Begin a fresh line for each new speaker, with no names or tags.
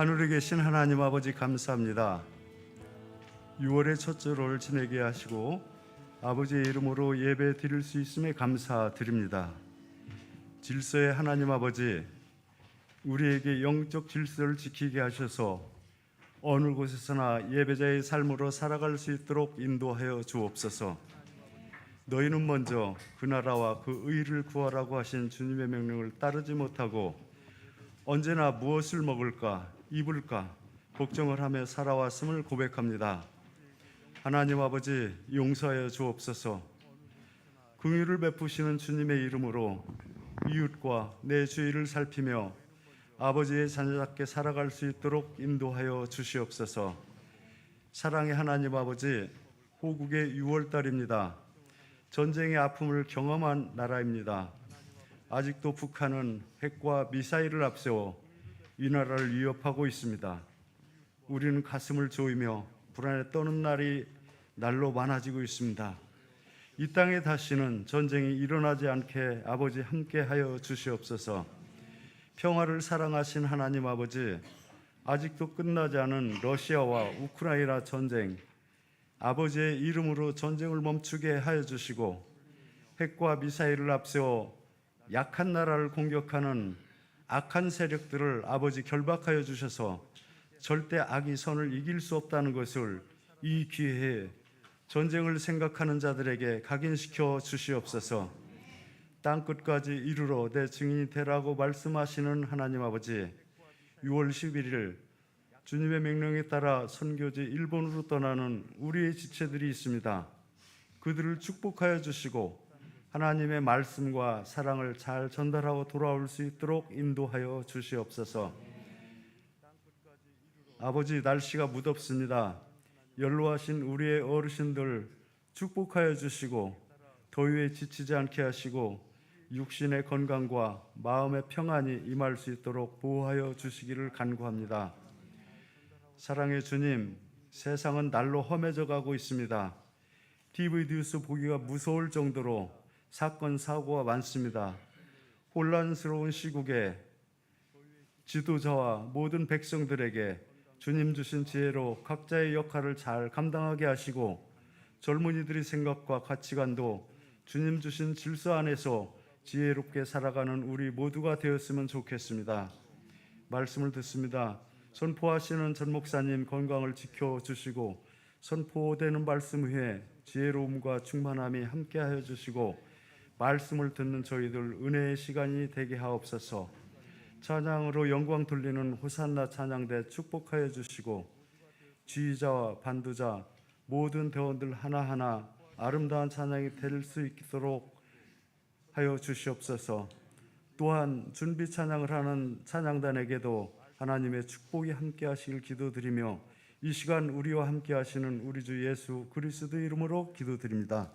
하늘에 계신 하나님 아버지 감사합니다. 6월의 첫째 를 지내게 하시고 아버지의 이름으로 예배 드릴 수 있음에 감사드립니다. 질서의 하나님 아버지, 우리에게 영적 질서를 지키게 하셔서 어느 곳에서나 예배자의 삶으로 살아갈 수 있도록 인도하여 주옵소서. 너희는 먼저 그 나라와 그 의를 구하라고 하신 주님의 명령을 따르지 못하고 언제나 무엇을 먹을까 입을까 걱정을 하며 살아왔음을 고백합니다. 하나님 아버지 용서하여 주옵소서. 긍휼을 베푸시는 주님의 이름으로 이웃과 내 주위를 살피며 아버지의 자녀답게 살아갈 수 있도록 인도하여 주시옵소서. 사랑의 하나님 아버지 호국의 6월달입니다. 전쟁의 아픔을 경험한 나라입니다. 아직도 북한은 핵과 미사일을 앞세워 이 나라를 위협하고 있습니다. 우리는 가슴을 조이며 불안에 떠는 날이 날로 많아지고 있습니다. 이 땅에 다시는 전쟁이 일어나지 않게 아버지 함께하여 주시옵소서. 평화를 사랑하신 하나님 아버지, 아직도 끝나지 않은 러시아와 우크라이나 전쟁, 아버지의 이름으로 전쟁을 멈추게 하여 주시고 핵과 미사일을 앞세워 약한 나라를 공격하는 악한 세력들을 아버지 결박하여 주셔서 절대 악이 선을 이길 수 없다는 것을 이 기회에 전쟁을 생각하는 자들에게 각인시켜 주시옵소서. 땅 끝까지 이르러 내 증인이 되라고 말씀하시는 하나님 아버지 6월 11일 주님의 명령에 따라 선교지 일본으로 떠나는 우리의 지체들이 있습니다. 그들을 축복하여 주시고 하나님의 말씀과 사랑을 잘 전달하고 돌아올 수 있도록 인도하여 주시옵소서. 아버지 날씨가 무덥습니다. 연로하신 우리의 어르신들 축복하여 주시고 더위에 지치지 않게 하시고 육신의 건강과 마음의 평안이 임할 수 있도록 보호하여 주시기를 간구합니다. 사랑의 주님, 세상은 날로 험해져 가고 있습니다. TV 뉴스 보기가 무서울 정도로 사건 사고가 많습니다. 혼란스러운 시국에 지도자와 모든 백성들에게 주님 주신 지혜로 각자의 역할을 잘 감당하게 하시고 젊은이들의 생각과 가치관도 주님 주신 질서 안에서 지혜롭게 살아가는 우리 모두가 되었으면 좋겠습니다. 말씀을 듣습니다. 선포하시는 전 목사님 건강을 지켜 주시고 선포되는 말씀 후에 지혜로움과 충만함이 함께하여 주시고 말씀을 듣는 저희들 은혜의 시간이 되게 하옵소서. 찬양으로 영광 돌리는 호산나 찬양대 축복하여 주시고 지휘자와 반두자 모든 대원들 하나하나 아름다운 찬양이 될 수 있도록 하여 주시옵소서. 또한 준비 찬양을 하는 찬양단에게도 하나님의 축복이 함께 하시길 기도드리며 이 시간 우리와 함께 하시는 우리 주 예수 그리스도 이름으로 기도드립니다.